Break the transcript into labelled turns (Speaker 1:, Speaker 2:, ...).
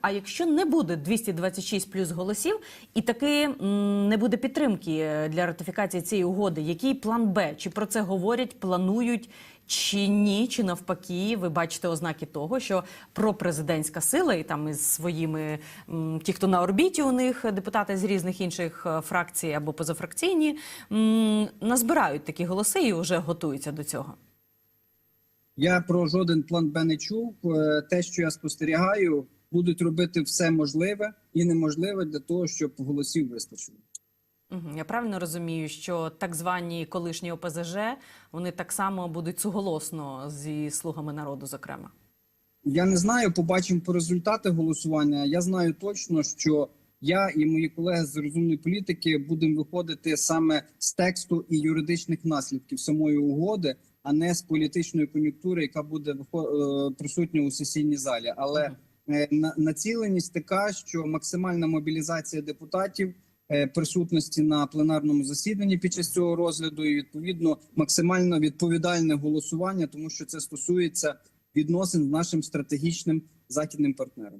Speaker 1: А якщо не буде 226 плюс голосів, і таки не буде підтримки е, для ратифікації цієї угоди, який план Б? Чи про це говорять, планують, чи ні? Чи навпаки, ви бачите ознаки того, що пропрезидентська сила і там із своїми ті, хто на орбіті у них депутати з різних інших е, фракцій або позафракційні, назбирають такі голоси і вже готуються до цього.
Speaker 2: Я про жоден план Б не чув. Е, Те, що я спостерігаю, будуть робити все можливе і неможливе для того, щоб голосів вистачило.
Speaker 1: Я правильно розумію, що так звані колишні ОПЗЖ вони так само будуть суголосно зі слугами народу, зокрема.
Speaker 2: Я не знаю, побачимо по результати голосування. Я знаю точно, що я і мої колеги з розумної політики будемо виходити саме з тексту і юридичних наслідків самої угоди, а не з політичної кон'юнктури, яка буде е, присутня у сесійній залі. Але націленість така, що максимальна мобілізація депутатів. е, Присутності на пленарному засіданні під час цього розгляду і відповідно максимально відповідальне голосування, тому що це стосується відносин з нашим стратегічним західним партнером.